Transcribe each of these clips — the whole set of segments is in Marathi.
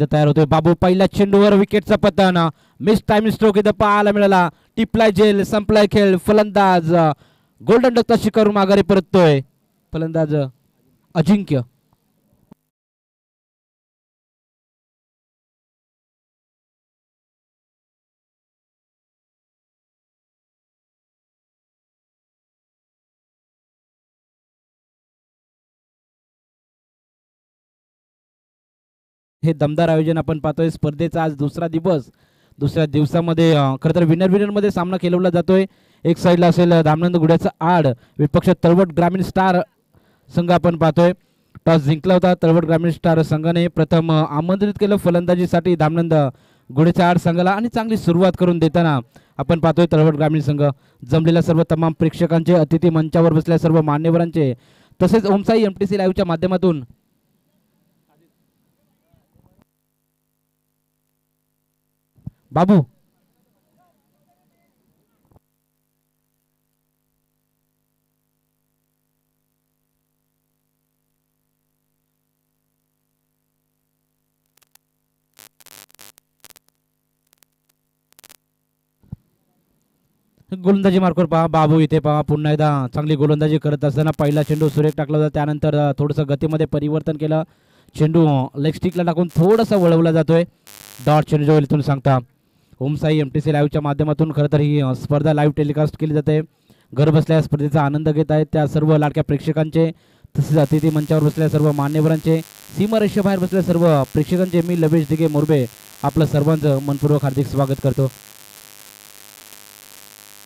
तयार होतोय. बाबू पहिल्या चेंडूवर विकेटचा पतन मिस टाइम स्ट्रोक इथं पाहायला मिळाला. टिपलाय जेल संपलाय खेळ. फलंदाज गोल्डन डकचा शिकारून माघारी परततोय. फलंदाज अजिंक्य. हे दमदार आयोजन आपण पाहतोय. स्पर्धेचा आज दुसरा दिवस. दुसऱ्या दिवसामध्ये खरं तर विनर विनरमध्ये सामना खेळवला जातोय. एक साईडला असेल धामनंद गुड्याचा आड. विपक्ष तळवट ग्रामीण स्टार संघ आपण पाहतोय. टॉस जिंकला होता तळवट ग्रामीण स्टार संघाने. प्रथम आमंत्रित केलं फलंदाजीसाठी धामनंद गुड्याच्या आड संघाला आणि चांगली सुरुवात करून देताना आपण पाहतोय तळवट ग्रामीण संघ. जमलेल्या सर्व तमाम प्रेक्षकांचे अतिथी मंचावर बसलेल्या सर्व मान्यवरांचे तसेच ओमसाई एम टी सी लाईव्हच्या माध्यमातून बाबू. गोलंदाजी मार्कवर पहा बाबू इथे पहा पुन्हा एकदा चांगली गोलंदाजी करत असताना पहिला चेंडू सुरेख टाकला होता त्यानंतर थोडंसं गतीमध्ये परिवर्तन केलं. चेंडू लेग स्टिकला टाकून थोडंसं वळवला जातोय. डॉट चेंडू जो इथून सांगता. ओमसाई एम टी सी लाईव्हच्या माध्यमातून खरं तर ही स्पर्धा लाईव्ह टेलिकास्ट केली जाते. घरबसल्या स्पर्धेचा आनंद घेत आहेत त्या सर्व लाडक्या प्रेक्षकांचे तसेच अतिथी मंचावर बसलेल्या सर्व मान्यवरांचे सीमारेषेबाहेर बसलेल्या सर्व प्रेक्षकांचे मी लवेश दिगे मोरबे आपलं सर्वांचं मनपूर्वक हार्दिक स्वागत करतो.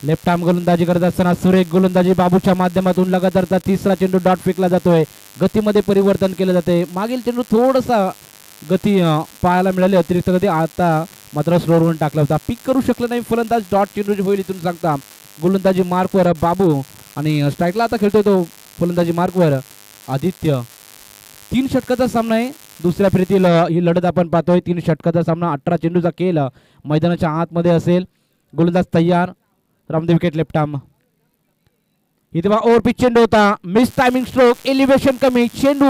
लेफ्ट आर्म गोलंदाजी करत असताना सुरेख गोलंदाजी बाबूच्या माध्यमातून लगातारचा तिसरा चेंडू डॉट फेकला जातोय. गतीमध्ये परिवर्तन केलं जाते मागील चेंडू थोडासा गती पाहायला मिळाली. अतिरिक्त गती आता मात्र स्लोअरवरून टाकला होता. पिक करू शकलं नाही फलंदाज. डॉट चेंडू होईल इथून सांगता. गोलंदाजी मार्कवर बाबू आणि स्ट्राईकला आता खेळतोय तो फलंदाजी मार्कवर आदित्य. तीन षटकाचा सामना आहे. दुसऱ्या फेरीतील ही लढत आपण पाहतोय. तीन षटकाचा सामना अठरा चेंडूचा केला मैदानाच्या आतमध्ये असेल. गोलंदाज तयार. रामदेव विकेट लेफ्टाम इथे बा ओव्हर पिच चेंडू होता. मिस टायमिंग स्ट्रोक एलिव्हेशन कमी. चेंडू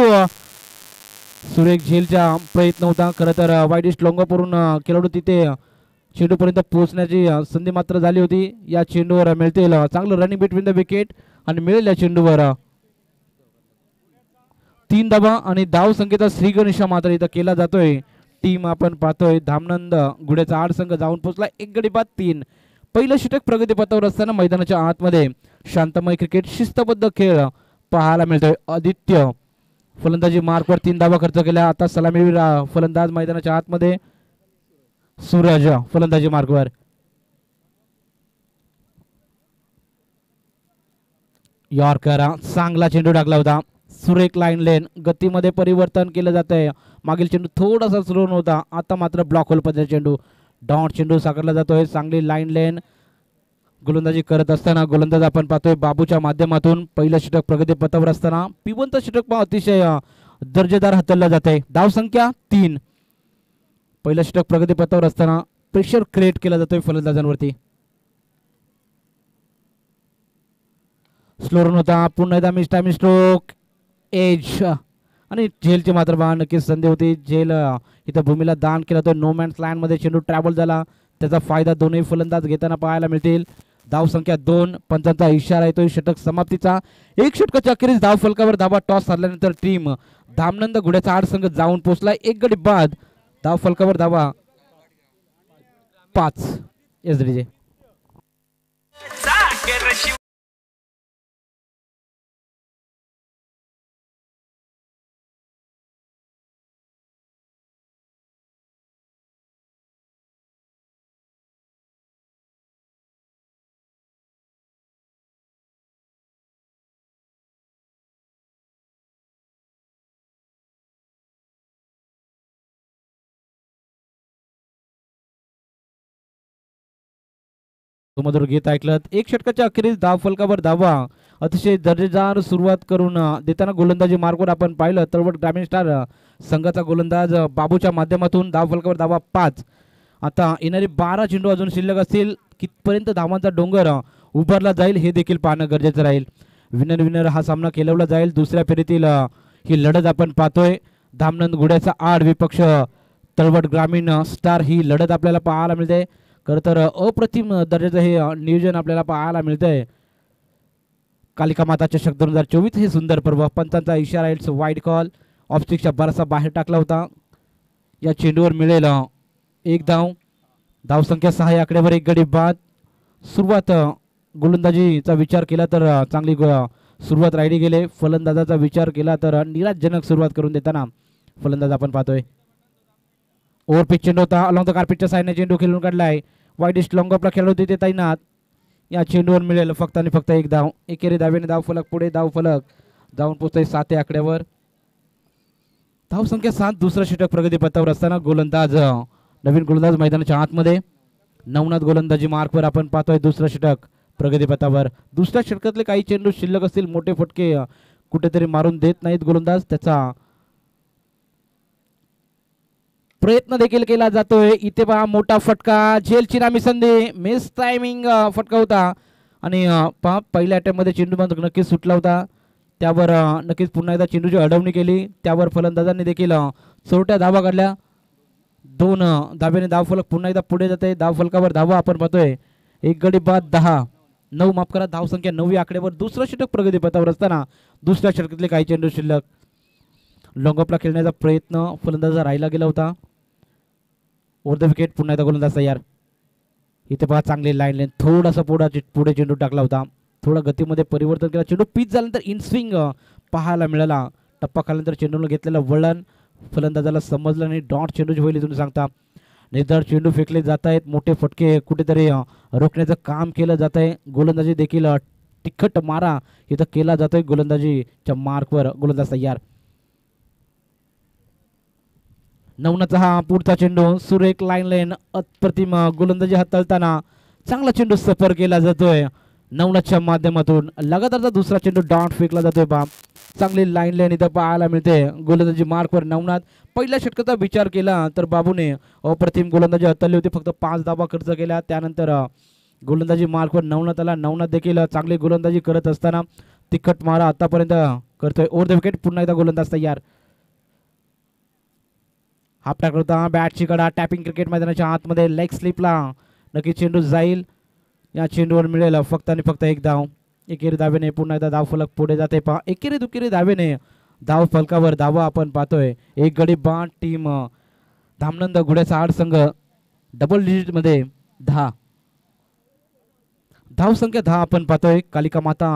सुरेख झेलचा प्रयत्न होता. खरं तर वाईडिस्ट लोंगापूरून खेळाडू तिथे चेंडूपर्यंत पोहोचण्याची संधी मात्र झाली होती. या चेंडूवर मिळतील चांगलं रनिंग बिटवीन द विकेट आणि मिळेल या चेंडूवर तीन दबा आणि धाव संख्येचा श्रीगणेशा मात्र इथं केला जातोय. टीम आपण पाहतोय धामनंद गुड्याचा आठ संघ जाऊन पोहोचला. एक गडी बाद तीन. पहिलं षटक प्रगतीपथावर असताना मैदानाच्या आतमध्ये शांतमय क्रिकेट शिस्तबद्ध खेळ पाहायला मिळतोय. आदित्य फलंदाजी मार्कवर तीन धावा खर्च केला आता सलामीवीर फलंदाज मैदानाच्या आतमध्ये. सूरज फलंदाजी मार्कवर. यॉर्कर चांगला चेंडू टाकला होता. सुरेख लाईन लेन गतीमध्ये परिवर्तन केलं जात आहे मागील चेंडू थोडासा स्लो होता आता मात्र ब्लॉक होल पद्धती चेंडू. डॉट चेंडू साकारला जातोय. चांगली लाईन लेन गोलंदाजी करत असताना गोलंदाज आपण पाहतोय बाबूच्या माध्यमातून पहिलं षटक प्रगती पथावर असताना पिवंत षटक अतिशय दर्जेदार हाताळलं जात आहे धाव संख्या तीन. पहिलं षटक प्रगती पथावर असताना प्रेशर क्रिएट केला जातोय फलंदाजांवरती. स्लोरन होता पुन्हा एकदा मिस टाइम स्ट्रोक एज आणि झेलची मात्र बा नक्कीच संधी होती. झेल इथं भूमीला दान केला तो नो मॅन्स लँडमध्ये चेंडू ट्रॅव्हल झाला. त्याचा फायदा दोन्ही फलंदाज घेताना पाहायला मिळतील. धाव संख्या दोन पंचांचा इशारा येतोय. षटक समाप्तीचा. एक षटकाच्या अखेरीस धाव. फलकावर धाबा टॉस हरल्यानंतर टीम धामनंद घोड्याचा आठ संघ जाऊन पोहोचला. एक गडी बाद धाव फलकावर धावा. पाच. एस डी सुमधुर गीत ऐकलं एक षटकाच्या अखेरीस धाव फलकावर धावा. अतिशय दर्जेदार सुरुवात करून देताना गोलंदाजी मार्गवर आपण पाहिलं तळवट ग्रामीण स्टार संघाचा गोलंदाज बाबूच्या माध्यमातून धाव फलकावर धावा पाच. आता येणारे बारा चेंडू अजून शिल्लक असतील. कितपर्यंत धावांचा डोंगर उभारला जाईल हे देखील पाहणं गरजेचं राहील. विनर विनर हा सामना खेळवला जाईल. दुसऱ्या फेरीतील ही लढत आपण पाहतोय. धामनंद गुड्याचा आड विपक्ष तळवट ग्रामीण स्टार ही लढत आपल्याला पाहायला मिळते. खरं तर अप्रतिम दर्जाचं हे नियोजन आपल्याला पाहायला मिळतंय. कालिका माता चषक दोन हजार चोवीस हे सुंदर पर्व. पंचांचा इशारा इट्स वाईट कॉल ऑप्स्टिकच्या बराचसा बाहेर टाकला होता. या चेंडूवर मिळेल एक धाव. धावसंख्या सहा या आकड्यावर एक गडी बाद. सुरुवात गोलंदाजीचा विचार केला तर चांगली सुरुवात राहिली गेले. फलंदाजाचा विचार केला तर निराशजनक सुरुवात करून देताना फलंदाज आपण पाहतोय. ओव्हर पिच चेंडू होता. अलॉंग द कार्पेटच्या साईडने चेंडू खेळून काढलाय. लॉंग ऑफला खेळाडू तिथे तैनात या चेंडूवर मिळेल फक्त आणि फक्त एक धाव. एकेरी धावेने धाव फलक पुढे धाव फलक. जाऊन पोचतोय सात या आकड्यावर. धाव संख्या सात दुसरा षटक प्रगतीपथावर असताना गोलंदाज नवीन गोलंदाज मैदानाच्या आतमध्ये. नवनाथ गोलंदाजी मार्कवर आपण पाहतोय दुसरं षटक प्रगतीपथावर दुसऱ्या षटकातले काही चेंडू शिल्लक असतील मोठे फटके कुठेतरी मारून देत नाहीत गोलंदाज. त्याचा प्रयत्न देखील केला जातोय. इथे पहा मोठा फटका. झेलची नामी संधी. मिस टायमिंग फटका होता. आणि पहा पहिल्या अटॅम्पमध्ये चेंडू मात्र नक्कीच सुटला होता. त्यावर नक्कीच पुन्हा एकदा चेंडूची अडवणी केली. त्यावर फलंदाजांनी देखील चोरट्या धावा काढल्या. दोन धाब्याने धाव फलक पुन्हा एकदा पुढे जाते. धाव फलकावर धावा आपण पाहतोय. एक गडी बाद दहा. नऊ माफ करा धाव संख्या नऊ आकड्यावर दुसरं षटक प्रगती पथावर असताना दुसऱ्या षटकातले काही चेंडू शिल्लक. लॉंगअपला खेळण्याचा प्रयत्न फलंदाजा राहिला गेला होता. ओव्हर द विकेट पुन्हा एकदा गोलंदाज तयार. इथे पहा चांगली लाईन लाईन थोडासा पुढा पुढे चेंडू टाकला होता. थोडा गतीमध्ये परिवर्तन केला. चेंडू पीच झाल्यानंतर इनस्विंग पाहायला मिळाला. टप्पा खाल्यानंतर चेंडूला घेतलेलं वळण फलंदाजाला समजलं आणि डॉट चेंडूची होईल तुम्ही सांगता. निर्धार चेंडू फेकले जात आहेत. मोठे फटके कुठेतरी रोखण्याचं काम केलं जात आहे. गोलंदाजी देखील तिखट मारा इथं केला जातोय. गोलंदाजीच्या मार्कवर गोलंदाज तयार. नवनाचा हा पुढचा चेंडू सुरेख लाईन लाईन अप्रतिम गोलंदाजी हाताळताना चांगला चेंडू सफर केला जातोय. नवनाथच्या माध्यमातून लगातारचा दुसरा चेंडू डॉट फेकला जातोय बा. चांगली लाईन लाईन इथं पाहायला मिळते. गोलंदाजी मार्कवर नवनाथ पहिल्या षटकाचा विचार केला तर बाबूने अप्रतिम गोलंदाजी हाताळली होती. फक्त पाच धावा खर्च केला त्यानंतर गोलंदाजी मार्कवर नवनाथ आला. नवनाथ देखील चांगली गोलंदाजी करत असताना तिखट मारा आतापर्यंत करतोय. ओव्हर द विकेट पुन्हा एकदा गोलंदाज तयार. हाफ टाकला होता बॅटची कडा टॅपिंग क्रिकेट मैदानाच्या आतमध्ये लेग स्लिपला नक्की चेंडू जाईल. या चेंडूवर मिळेल फक्त आणि फक्त एक धाव. एकेरी धावेने पुन्हा एकदा धाव फलक पुढे जाते. पहा एकेरी दुकेरी धावेने धाव फलकावर धावा आपण पाहतोय. एक गडी बाण टीम धामनंद घोड्याचा आठ संघ डबल डिजिटमध्ये दहा. धाव संख्या दहा आपण पाहतोय. कालिका माता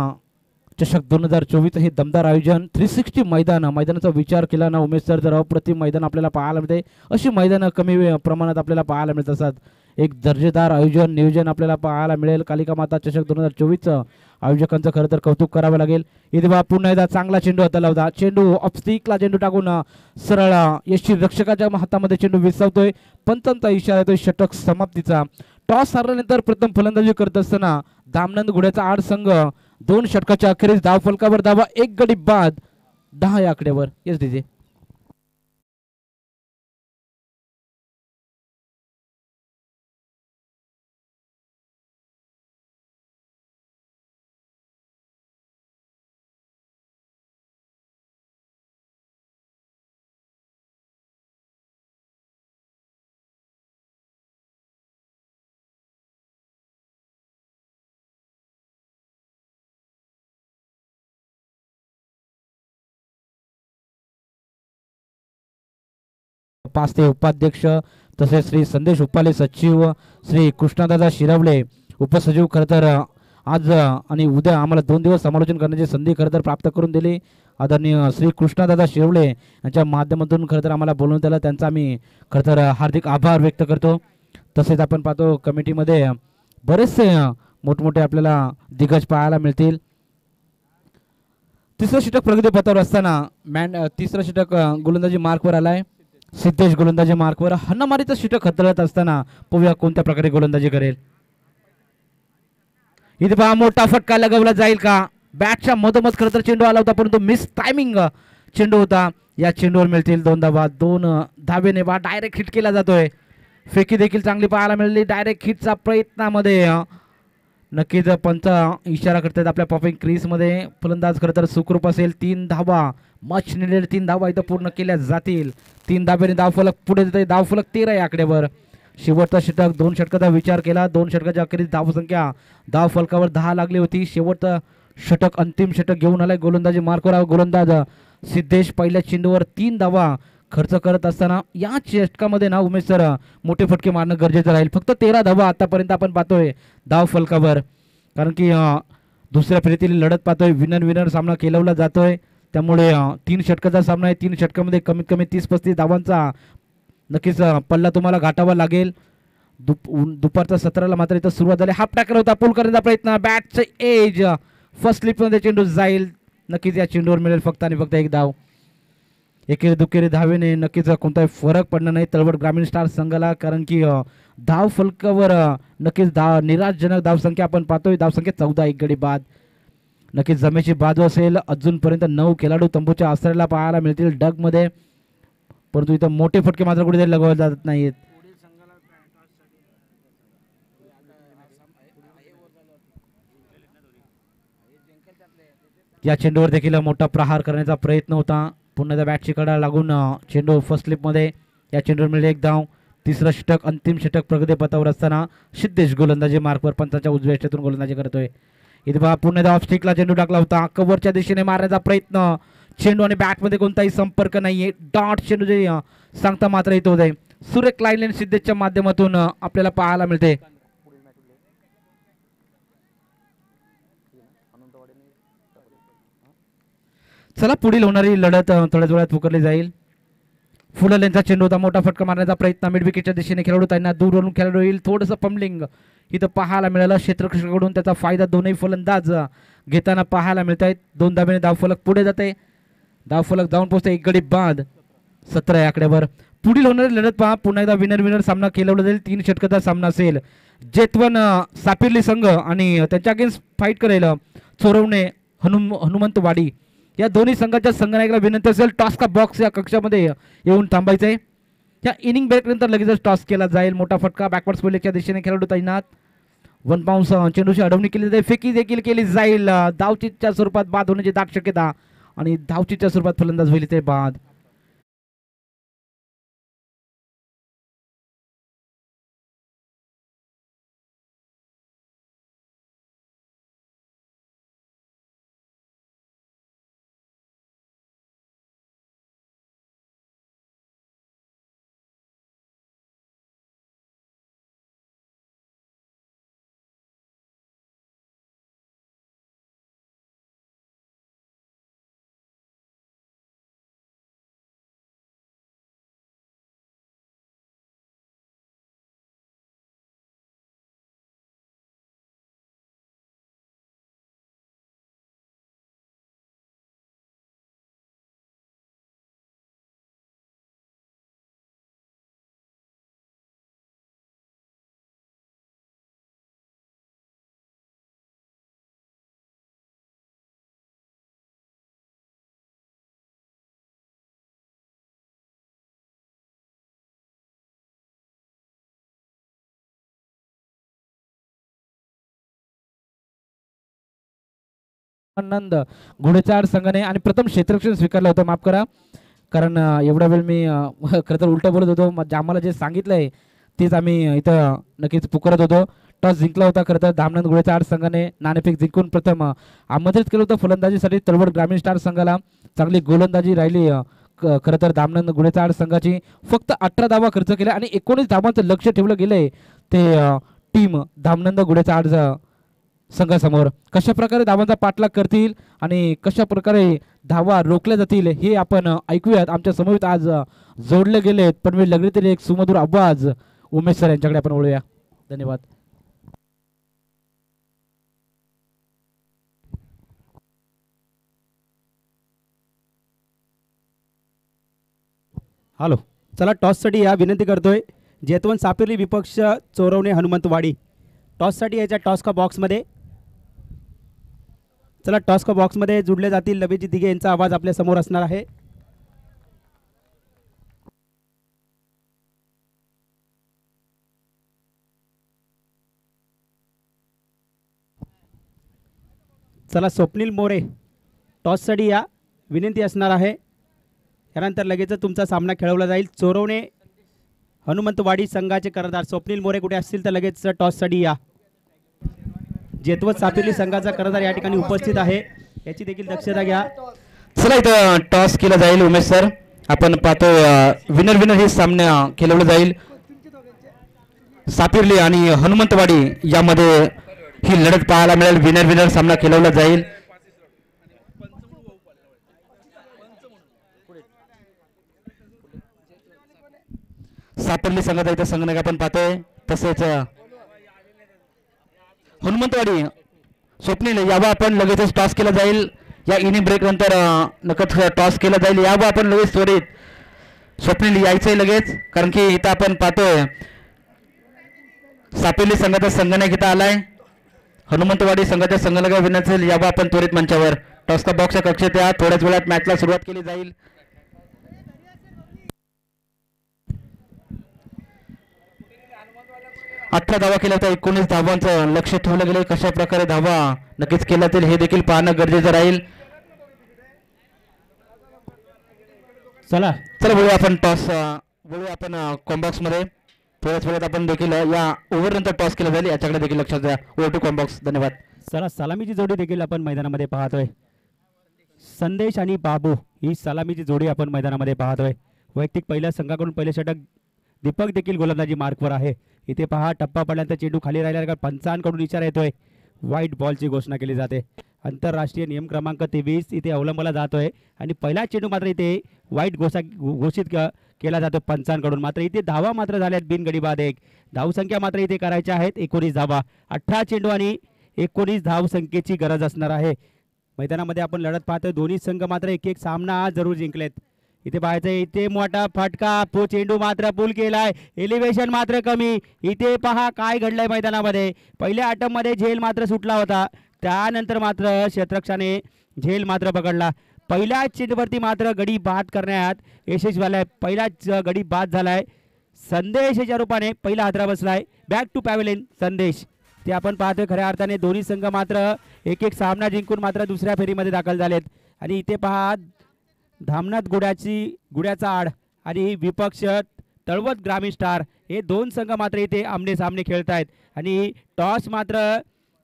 चषक दोन हजार चोवीस हे दमदार आयोजन. थ्री सिक्स्टी मैदान मैदानाचा विचार केला ना उमेश सर जर अप्रतिम मैदान आपल्याला पाहायला मिळते अशी मैदानं कमी प्रमाणात आपल्याला पाहायला मिळत असतात. एक दर्जेदार आयोजन नियोजन आपल्याला पाहायला मिळेल. कालिका माता चषक दोन हजार चोवीसचं आयोजकांचं खरं तर कौतुक करावं लागेल. इथे बा पुन्हा एकदा चांगला चेंडू हाताला होता. चेंडू ऑफस्टिकला चेंडू टाकून सरळ यशी रक्षकाच्या हातामध्ये चेंडू विसवतोय पंचांचा इशारा येतोय षटक समाप्तीचा. टॉस हरल्यानंतर प्रथम फलंदाजी करत असताना दामनंद घोड्याचा आड संघ दोन षटकाच्या अखेरीस धाव फलकावर धावा एक गडी बाद दहा या आकड्यावर. येस डीजे पाच ते उपाध्यक्ष तसेच श्री संदेश उपाले सचिव श्री कृष्णदादा शिरवले उपसचिव खरं तर आज आणि उद्या आम्हाला दोन दिवस समालोचन करण्याची संधी खरं तर प्राप्त करून दिली. आदरणीय श्री कृष्णदादा शिरवले यांच्या माध्यमातून खरं तर आम्हाला बोलवून त्याला त्यांचा आम्ही खरं तर हार्दिक आभार व्यक्त करतो. तसेच आपण पाहतो कमिटीमध्ये बरेचसे मोठमोठे आपल्याला दिग्गज पाहायला मिळतील. तिसरं षटक प्रगती पथावर असताना मॅन तिसरं षटक गोलंदाजी मार्कवर आलाय. सिद्धेश गोलंदाजी मार्कवर हन्नमारीचं षटक हाताळत असताना पोव्या कोणत्या प्रकारे गोलंदाजी करेल? इथे पहा मोठा फटका लगवला जाईल का? बॅटच्या मधोमध खरं तर चेंडू आला होता परंतु मिस टायमिंग चेंडू होता. या चेंडूवर मिळतील दोन धावा दोन धावेने बा डायरेक्ट हिट केला जातोय. फेकी देखील चांगली पाहायला मिळाली डायरेक्ट हिटचा प्रयत्नामध्ये. नक्कीच पंच इशारा करतात आपल्या पॉपिंग क्रीजमध्ये फलंदाज खरं तर सुखरूप असेल तीन धावा मच निडेड तीन धावा इथं पूर्ण केल्या जातील. तीन धाब्याने धावफलक पुढे जाते धावफलक तेरा या आकड्यावर शेवटचा षटक दोन षटकाचा विचार केला. दोन षटकाच्या अखेरीस धावसंख्या धाव फलकावर दहा लागली होती. शेवटचा षटक अंतिम षटक घेऊन आलाय गोलंदाजी मार्कवर गोलंदाज. सिद्धेश पहिल्या चेंडूवर तीन धावा खर्च करत असताना या षटकामध्ये ना उमेश सर मोठे फटके मारणं गरजेचं राहील. फक्त तेरा धावा आतापर्यंत आपण पाहतोय धाव फलकावर. कारण की दुसऱ्या फेरीतील लढत पाहतोय. विनर विनर सामना केलवला जातोय. त्यामुळे तीन षटकाचा सामना आहे तीन षटकामध्ये कमीत कमी तीस पस्तीस धावांचा नक्कीच पल्ला तुम्हाला गाठावा लागेल. दुप दुपारचा सतराला मात्र इथं सुरुवात झाली. हाफ टाकला होता पूल करण्याचा प्रयत्न. बॅटचं एज फर्स्ट स्लिपमध्ये चेंडू जाईल. नक्कीच या चेंडूवर मिळेल फक्त आणि फक्त एक धाव. एकेरी दुकेरी धावेने नक्कीच कोणताही फरक पडणार नाही तळवट ग्रामीण स्टार संघाला कारण की धाव फलकावर नक्कीच धाव निराशजनक धावसंख्या आपण पाहतोय. धावसंख्या चौदा एक गडी बाद. नक्कीच जमेची बाजू असेल. अजूनपर्यंत नऊ खेळाडू तंबूच्या आसऱ्याला पाहायला मिळतील. डगमध्ये. परंतु इथं मोठे फटके मात्र कुठेतरी लगवले जात नाहीत. या चेंडूवर देखील मोठा प्रहार करण्याचा प्रयत्न होता. पुन्हा त्या बॅटची कडा लागून चेंडू फर्स्ट स्लिपमध्ये या चेंडूवर मिळेल एक धाव. तिसरं षटक अंतिम षटक प्रगतीपथावर असताना सिद्धेश गोलंदाजी मार्कवर पंचाच्या उजव्या गोलंदाजी करतोय. इथे बघा पुन्हा ऑफ स्टिकला चेंडू टाकला होता. कव्हरच्या दिशेने मारण्याचा प्रयत्न. चेंडू आणि बॅटमध्ये कोणताही संपर्क नाहीये. डॉट चेंडू जे सांगता मात्र येतो होते सुरेख लाईन सिद्धेशच्या माध्यमातून आपल्याला पाहायला मिळते. चला पुढील होणारी लढत थोड्याच वेळात पुकारली जाईल. फुलं यांचा चेंडू होता मोठा फटका मारण्याचा प्रयत्न. मिडविकेटच्या दिशेने खेळाडू त्यांना दूरवरून खेळाडू येईल. थोडंसं पंबलिंग इथं पाहायला मिळालं. क्षेत्ररक्षकाकडून त्याचा फायदा दोनही फलंदाज घेताना पाहायला मिळत आहेत दोन धाब्याने धावफलक पुढे जाते. धावफलक जाऊन पोहोचते एक गडी बाद. सतरा या आकड्यावर. पुढील होणारी लढत पहा. पुन्हा एकदा विनर विनर सामना केला जाईल. तीन षटकाचा सामना असेल. जेतवन सापिर्ली संघ आणि त्यांच्या अगेन्स्ट फाईट करेल चोरवणे हनुम हनुमंतवाडी. या दोन्ही संघाच्या संघनायकाला विनंती असेल टॉस का बॉक्स या कक्षामध्ये येऊन थांबायचं आहे या इनिंग ब्रेकनंतर लगेचच टॉस केला जाईल. मोठा फटका बॅकवर्ड स्पेलिंगच्या दिशेने खेळाडू तैनात. वन बाउन्स चेंडूशी अडवणी केली जाईल फेकी देखील केली जाईल. धावचीच्या स्वरूपात बाद होण्याची दाट शक्यता आणि धावचीच्या स्वरूपात फलंदाज होईल ते बाद. आनंद. घोडेचाड संघाने आणि प्रथम क्षेत्ररक्षण स्वीकारलं होतं. माफ करा. कारण एवढा वेळ मी खरं तर उलटं बोलत होतो. आम्हाला जे सांगितलंय तेच आम्ही इथं नक्कीच पुकारत होतो. टॉस जिंकला होता खरं तर. धामनंद घोडेचाड संघाने नाणेफेक जिंकून प्रथम आमंत्रित केलं होतं फलंदाजीसाठी तळवड ग्रामीण स्टार संघाला. चांगली गोलंदाजी राहिली खरं तर धामनंद घोडेचाड संघाची. फक्त अठरा धावा खर्च केल्या आणि एकोणीस धावांचं लक्ष ठेवलं गेलंय ते टीम धामनंद घोडेचाड संघासमोर. कशा प्रकारे धावांचा पाठलाग करतील आणि कशा प्रकारे धावा रोखल्या जातील हे आपण ऐकूयात. आमच्यासमोर आज जोडले गेलेत मी लगडीतील एक सुमधुर आवाज. उमेश सर यांच्याकडे आपण ओळूया धन्यवाद. हॅलो. चला टॉससाठी या विनंती करतोय. जेतवन सापिर्ली विपक्ष चोरवणे हनुमंतवाडी. टॉससाठी याच्या टॉस का बॉक्समध्ये चला टॉस बॉक्समध्ये जुडले जातील लबेजी दिघे यांचा आवाज आपल्यासमोर असणार आहे. चला स्वप्नील मोरे टॉससाठी या. विनंती असणार आहे. यानंतर लगेच तुमचा सामना खेळवला जाईल. चोरवणे हनुमंतवाडी संघाचे कर्णधार स्वप्नील मोरे कुठे असतील तर लगेच टॉससाठी या. जेतवत सापिर्ली संघाचा कर्णधार या ठिकाणी उपस्थित आहे. याची देखील दक्षता घ्या. चला इथं टॉस केला जाईल उमेश सर. आपण पाहतो विनर विनर हे सामना खेळवलं जाईल. सापिर्ली आणि हनुमंतवाडी यामध्ये ही लढत पाहायला मिळेल. विनर विनर सामना खेळवला जाईल. सापिर्ली संघाचा इथं संगणक आपण पाहतोय. तसेच हनुमंतवाडी स्वप्नील यावर आपण लगेचच टॉस केला जाईल. या इनिंग ब्रेक नंतर नकच टॉस केला जाईल. यावर आपण लगेच त्वरित स्वप्नील यायचंय लगेच. कारण की इथं आपण पाहतोय सापेली संघाचा संगणक इथं आलाय. हनुमंतवाडी संघाच्या संगणक विनंती यावर आपण त्वरित मंचावर टॉसचा बॉक्सच्या कक्षेत या. थोड्याच वेळात मॅचला सुरुवात केली जाईल. अठरा धावा केल्या तर एकोणीस धावांचं लक्ष ठेवलं गेलं कशा प्रकारे धावा नक्कीच केल्या जाईल हे देखील पाहणं गरजेचं राहील. चला चला बोलूया आपण टॉस बोलूया आपण कॉम्बॉक्समध्ये. थोड्याच वेळात आपण देखील या ओव्हर नंतर टॉस केला जाईल. याच्याकडे देखील लक्षात द्या. ओव्हर टू कॉम्बॉक्स धन्यवाद. चला सलामीची जोडी देखील आपण मैदानामध्ये पाहतोय. संदेश आणि बाबू ही सलामीची जोडी आपण मैदानामध्ये पाहतोय. वैयक्तिक पहिल्या संघाकडून पहिले षटक दीपक देखील गोलंदाजी मार्कवर आहे. इथे पहा टप्पा पडल्यानंतर चेंडू खाली राहिल्यानंतर का पंचांकडून इशारा येतोय. व्हाईट बॉलची घोषणा केली जाते. आंतरराष्ट्रीय नियम क्रमांक तेवीस इथे अवलंबला जातोय. आणि पहिला चेंडू मात्र इथे वाईट घोषा घोषित क- केला जातो पंचांकडून. मात्र इथे धावा मात्र झाल्यात बिनगडी बाद एक धावसंख्या मात्र इथे करायच्या आहेत. एकोणीस धावा. अठरा चेंडू आणि एकोणीस धावसंख्येची गरज असणार आहे. मैदानामध्ये आपण लढत पाहतोय. दोन्ही संघ मात्र एक एक सामना जरूर जिंकलेत. इथे पाहायचं इथे मोठा फटका तो चेंडू मात्र पूल केलाय. एलिव्हेशन मात्र कमी. इथे पहा काय घडलंय मैदानामध्ये. पहिल्या आटममध्ये झेल मात्र सुटला होता. त्यानंतर मात्र क्षेत्रक्षाने झेल मात्र पकडला. पहिल्याच चेंडूवरती मात्र गडी बाद करण्यात यशस्वी झालाय. पहिलाच गडी बाद झालाय. संदेशच्या रूपाने पहिला हादरा बसलाय. बॅक टू पॅव्हलिन संदेश. ते आपण पाहतोय खऱ्या अर्थाने दोन्ही संघ मात्र एक एक सामना जिंकून मात्र दुसऱ्या फेरीमध्ये दाखल झालेत. आणि इथे पहा धामनाथ गुड्याची गुड्याचा आड आणि विपक्ष तळवत ग्रामीण स्टार हे दोन संघ मात्र इथे आमने सामने खेळत आहेत आणि टॉस मात्र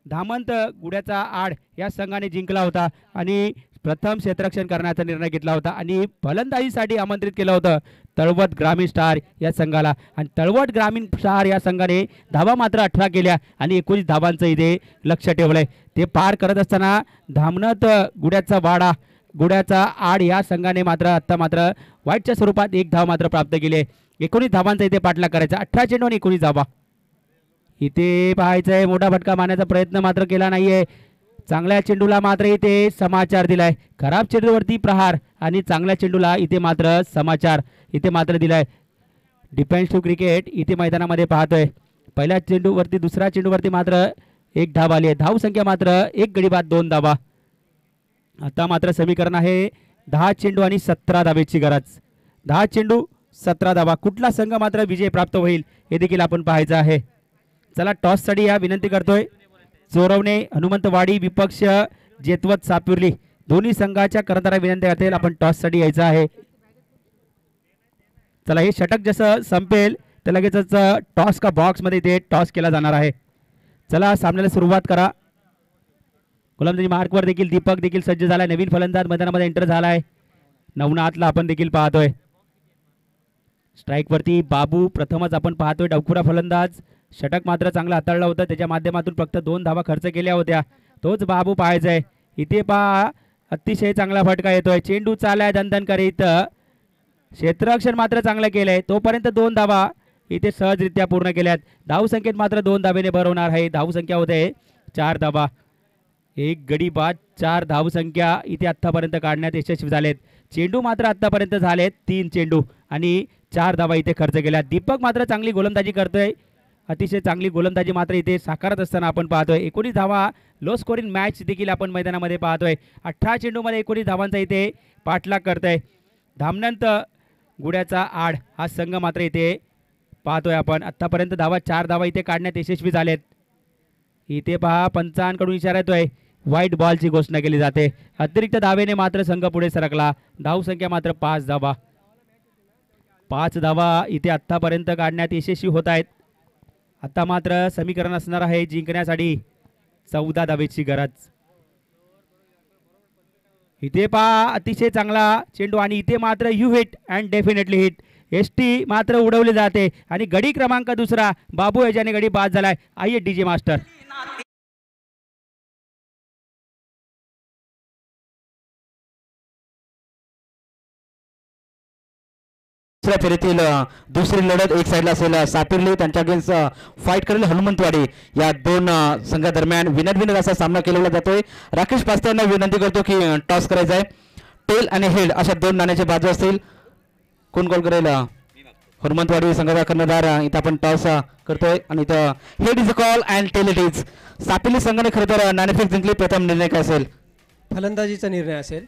धामंत गुड्याचा आड या संघाने जिंकला होता आणि प्रथम क्षेत्ररक्षण करण्याचा निर्णय घेतला होता आणि फलंदाजीसाठी आमंत्रित केलं होतं तळवट ग्रामीण स्टार या संघाला. आणि तळवट ग्रामीण स्टार या संघाने धावा मात्र अठरा केल्या आणि एकोणीस धावांचं इथे लक्ष ठेवलंय. ते पार करत असताना धामनत गुड्याचा वाडा गुड्याचा आड या संघाने मात्र आत्ता मात्र वाईटच्या स्वरूपात एक धाव मात्र प्राप्त केली आहे. एकोणीस धावांचा इथे पाठलाग करायचा. अठरा चेंडू आणि एकोणीस धावा. इथे पाहायचं आहे मोठा फटका मारण्याचा प्रयत्न मात्र केला नाहीये. चांगल्या चेंडूला मात्र इथे समाचार दिलाय. खराब चेंडूवरती प्रहार आणि चांगल्या चेंडूला इथे मात्र समाचार इथे मात्र दिलाय. डिफेन्स टू क्रिकेट इथे मैदानामध्ये पाहतोय. पहिल्या चेंडूवरती दुसऱ्या चेंडूवरती मात्र एक धाव आली आहे. धाव संख्या मात्र एक गडी बाद दोन धावा. आता मात्र समीकरण आहे दहा चेंडू आणि सतरा धावेची गरज. दहा चेंडू सतरा धावा. कुठला संघ मात्र विजय प्राप्त होईल हे देखील आपण पाहायचं आहे. चला टॉससाठी या विनंती करतोय. चोरवणे हनुमंतवाडी विपक्ष जेतवत सापुर्ली दोन्ही संघाच्या करताना विनंती करतील. आपण टॉससाठी यायचं आहे. चला हे षटक जसं संपेल तर लगेचच टॉस का बॉक्समध्ये ते टॉस केला जाणार आहे. चला सामन्याला सुरुवात करा. गोलंदाजी मार्कवर देखील दीपक देखील सज्ज झालाय. नवीन फलंदाज मैदानामध्ये एंटर झालाय. नवनाथला आपण देखील पाहतोय. स्ट्राईकवरती बाबू प्रथमच आपण पाहतोय. डवकुरा फलंदाज. षटक मात्र चांगला हाताळला होता. त्याच्या माध्यमातून फक्त दोन धावा खर्च केल्या होत्या. तोच बाबू पाहायचा आहे इथे पहा अतिशय चांगला फटका येतोय. चेंडू चालाय दंदन करीत क्षेत्ररक्षण मात्र चांगलं केलंय. तोपर्यंत दोन धावा इथे सहजरित्या पूर्ण केल्यात. धावसंख्येत मात्र दोन धावेने भरवणार आहे. धावसंख्या होते चार धावा. एक गडी बाद चार धावसंख्या इथे आत्तापर्यंत काढण्यात यशस्वी झालेत. चेंडू मात्र आत्तापर्यंत झालेत तीन चेंडू. आणि चार धावा इथे खर्च केल्या दीपक मात्र चांगली गोलंदाजी करतोय. अतिशय चांगली गोलंदाजी मात्र इथे साकारत असताना आपण पाहतोय. एकोणीस धावा लो स्कोरिंग मॅच देखील आपण मैदानामध्ये पाहतोय. अठरा चेंडूमध्ये एकोणीस धावांचा इथे पाठलाग करतोय. धामनंत गुड्याचा आड हा संघ मात्र इथे पाहतोय आपण. आत्तापर्यंत धावा चार धावा इथे काढण्यात यशस्वी झालेत. इथे पहा पंचांकडून इशारा येतोय. व्हाईट बॉलची घोषणा केली जाते. अतिरिक्त धावेने मात्र संघ पुढे सरकला. धावसंख्या मात्र पाच धावा. पाच धावा इथे आत्तापर्यंत काढण्यात यशस्वी होत आहेत. आता मात्र समीकरण असणार आहे जिंकण्यासाठी. चौदा धावेची गरज. इथे पहा अतिशय चांगला चेंडू आणि इथे मात्र you hit and definitely hit S T मात्र उडवली जाते. आणि गडी क्रमांक दुसरा बाबू याच्याने गडी बाद झालाय. I D J master. दुसऱ्या फेरीतील दुसरी लढत एक साईडला असेल सापिर्ली. त्यांच्या अगेन्स्ट फाईट करेल हनुमंतवाडी. या दोन संघादरम्यान विनर विनर असा सामना केलेला जातोय. राकेश पास्ते यांना विनंती करतो की टॉस करायचा आहे. टेल आणि हेड अशा दोन नाण्याचे बाजू असतील. कोण कॉल करेल? हनुमंतवाडी संघाचा कर्णधार. इथं आपण टॉस करतोय. आणि इथं head is a call and tail it is सापिर्ली संघाने खरं तर नाणेफेक जिंकली. प्रथम निर्णय काय असेल? फलंदाजीचा निर्णय असेल.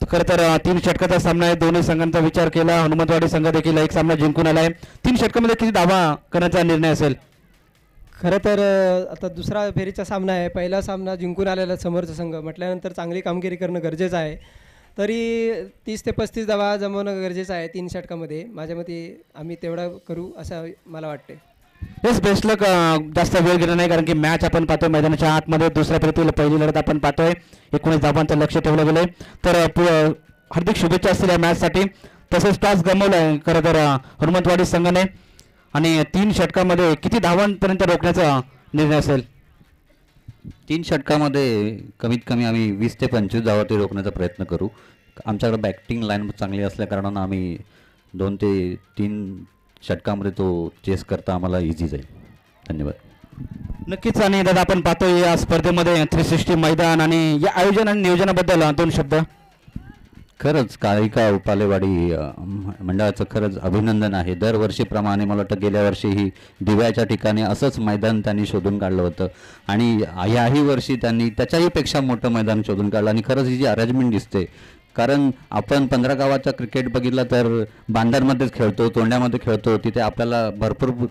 खरं तर तीन षटकाचा सामना आहे. दोन्ही संघांचा विचार केला. हनुमंतवाडी संघ देखील एक सामना जिंकून आला आहे तीन षटकामध्ये किती दावा करण्याचा निर्णय असेल? खरं तर आता दुसरा फेरीचा सामना आहे. पहिला सामना जिंकून आलेला समोरचा संघ. म्हटल्यानंतर चांगली कामगिरी करणं गरजेचं आहे. तरी तीस ते पस्तीस दावा जमवणं गरजेचं आहे तीन षटकामध्ये. माझ्या मते आम्ही तेवढं करू असं मला वाटते येस बेस्ट लक जास्त वेळ गेला नाही कारण की मॅच आपण पाहतोय मैदानाच्या आतमध्ये दुसऱ्या फेरीतील पहिली लढत आपण पाहतोय. एकोणीस धावांचं लक्ष ठेवलं गेलंय. तर हार्दिक शुभेच्छा असतील या मॅचसाठी तसेच टॉस गमवलाय खरं तर हनुमंतवाडी संघाने. आणि तीन षटकामध्ये किती धावांपर्यंत रोखण्याचा निर्णय असेल? तीन षटकामध्ये कमीत कमी आम्ही वीस ते पंचवीस धावा रोखण्याचा प्रयत्न करू. आमच्याकडे बॅटिंग लाईन चांगली असल्या कारणानं आम्ही दोन ते तीन षटकामध्ये तो चेस करता आम्हाला इझी जाईल. धन्यवाद. नक्कीच आणि दादा आपण पाहतोय या स्पर्धेमध्ये थ्री सिक्स्टी मैदान आणि या आयोजन आणि नियोजनाबद्दल दोन शब्द. खरंच कालिका उपालेवाडी मंडळाचं खरंच अभिनंदन आहे. दरवर्षीप्रमाणे मला वाटतं गेल्या वर्षीही दिव्याच्या ठिकाणी असंच मैदान त्यांनी शोधून काढलं होतं. आणि याही वर्षी त्यांनी त्याच्याही पेक्षा मोठं मैदान शोधून काढलं. आणि खरंच ही जी अरेंजमेंट दिसते कारण आपण पंधरा गावाचा क्रिकेट बघितला तर बांधारमध्येच खेळतो तोंड्यामध्ये खेळतो तिथे आपल्याला भरपूर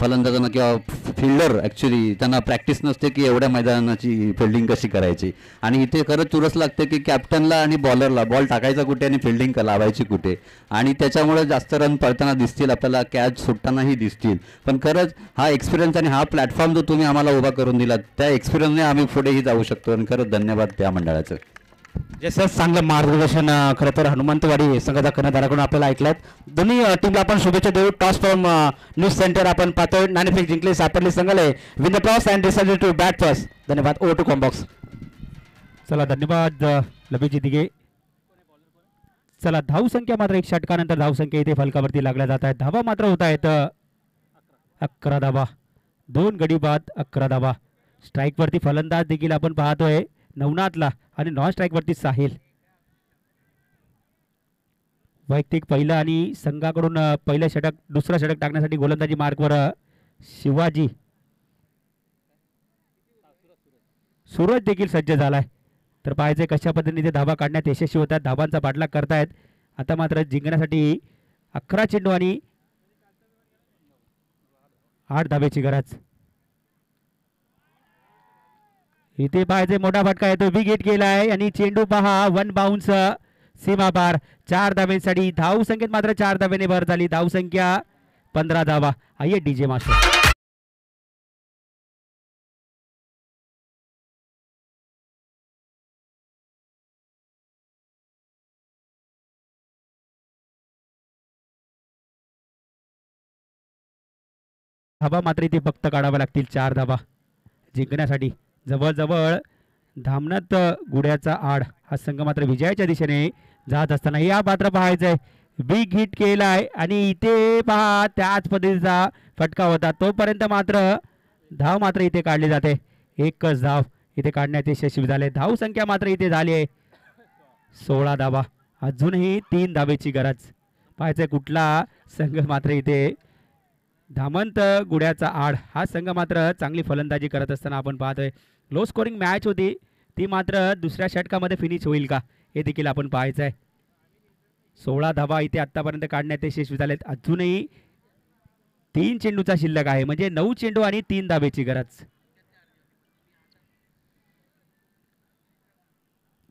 फलंदाजांना किंवा फिल्डर ॲक्च्युली त्यांना प्रॅक्टिस नसते की एवढ्या मैदानाची फिल्डिंग कशी करायची. आणि इथे खरंच चुरस लागते की कॅप्टनला आणि बॉलरला बॉल टाकायचा कुठे आणि फिल्डिंग लावायची कुठे. आणि त्याच्यामुळे जास्त रन पडताना दिसतील आपल्याला कॅच सुटतानाही दिसतील. पण खरंच हा एक्सपिरियन्स आणि हा प्लॅटफॉर्म जो तुम्ही आम्हाला उभा करून दिला त्या एक्सपिरियन्सने आम्ही पुढेही जाऊ शकतो. आणि खरंच धन्यवाद त्या मंडळाचं. जसं चांगलं मार्गदर्शन खरं तर हनुमंतवाडी संघाचा कर्णधाराकडून आपल्याला ऐकलंय. दोन्ही टीमला आपण शुभेच्छा देऊ. टॉस फ्रॉम न्यूज सेंटर आपण पाहतोय. नाणेफेक जिंकले सापडले संघाला. Win the toss and decided to bat first धन्यवाद. ओ टू कॉम्बॉक्स चला धन्यवाद अ, लबीजी दिघे चला धावसंख्या मात्र एक षटकानंतर धावसंख्या इथे फलकावरती लागल्या जात आहेत. धावा मात्र होत आहेत अकरा धावा. दोन गडी बाद अकरा धावा. स्ट्राईकवरती फलंदाज देखील आपण पाहतोय. नवनाथला आणि नॉन स्ट्राईकवरती साहिल. वैयक्तिक पहिलं आणि संघाकडून पहिलं षटक दुसरं षटक टाकण्यासाठी गोलंदाजी मार्कवर शिवाजी. सूरज देखील सज्ज झालाय. तर पाहिजे कशा पद्धतीने ते धाबा काढण्यात यशस्वी होतात. धाबांचा पाठलाग करतायत. आता मात्र जिंकण्यासाठी अकरा चेंडू आणि आठ धाब्याची गरज. इथे पाहायचे मोठा फटका येतो विकेट गेलाय आणि चेंडू पहा वन बाउन्स सीमा पार. चार धाब्यांसाठी धाव संख्येत मात्र चार धाब्याने भर झाली. धाव संख्या पंधरा धावा. आहे डीजे मास्टर. धाबा मात्र इथे फक्त काढावा लागतील. चार धाबा जिंकण्यासाठी. जवळजवळ धामणत गुड्याचा आड हा संघ मात्र विजयाच्या दिशेने जात असताना या पात्र पाहायचंय. बिग हिट केलाय आणि इथे पहा त्याच पद्धतीचा फटका होता. तोपर्यंत मात्र धाव मात्र इथे काढली जाते. एकच धाव इथे काढण्यात यशस्वी झाले धाव संख्या मात्र इथे झाली आहे. सोळा धावा. अजूनही तीन धावेची गरज. पाहायचंय कुठला संघ मात्र इथे. धामंत गुड्याचा आड हा संघ मात्र चांगली फलंदाजी करत असताना आपण पाहतोय. लो स्कोरिंग मॅच होती. ती मात्र दुसऱ्या षटकामध्ये फिनिश होईल का? हे देखील आपण पाहायचं आहे सोळा धावा इथे आतापर्यंत काढण्यात यशस्वी झालेत. अजूनही तीन चेंडूचा शिल्लक आहे. म्हणजे नऊ चेंडू आणि तीन धाबेची गरज.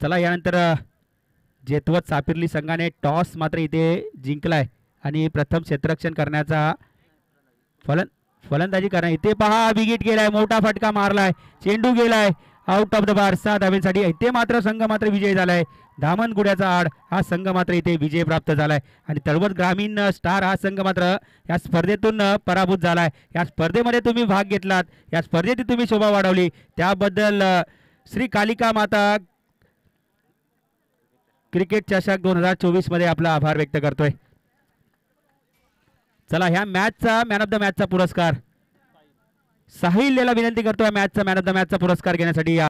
चला यानंतर जेतवत सापिर्ली संघाने टॉस मात्र इथे जिंकलाय. आणि प्रथम क्षेत्ररक्षण करण्याचा फलन फलंदाजी करा इथे पहा विकेट गेलाय मोठा फटका मारलाय. चेंडू गेलाय. आउट ऑफ द बार सहा धाब्यांसाठी इथे मात्र संघ मात्र विजय झालाय. धामणगुड्याचा आड. हा संघ मात्र इथे विजय प्राप्त झालाय. आणि तळवत ग्रामीण स्टार हा संघ मात्र या स्पर्धेतून पराभूत झालाय. या स्पर्धेमध्ये तुम्ही भाग घेतलात. या स्पर्धेत तुम्ही शोभा वाढवली. त्याबद्दल श्री कालिका माता क्रिकेट चषक दोन हजार चोवीसमध्ये आपला आभार व्यक्त करतोय. चला ह्या मॅचचा मॅन ऑफ द मॅचचा पुरस्कार. साहिल याला विनंती करतो मॅचचा मॅन ऑफ द मॅचचा पुरस्कार घेण्यासाठी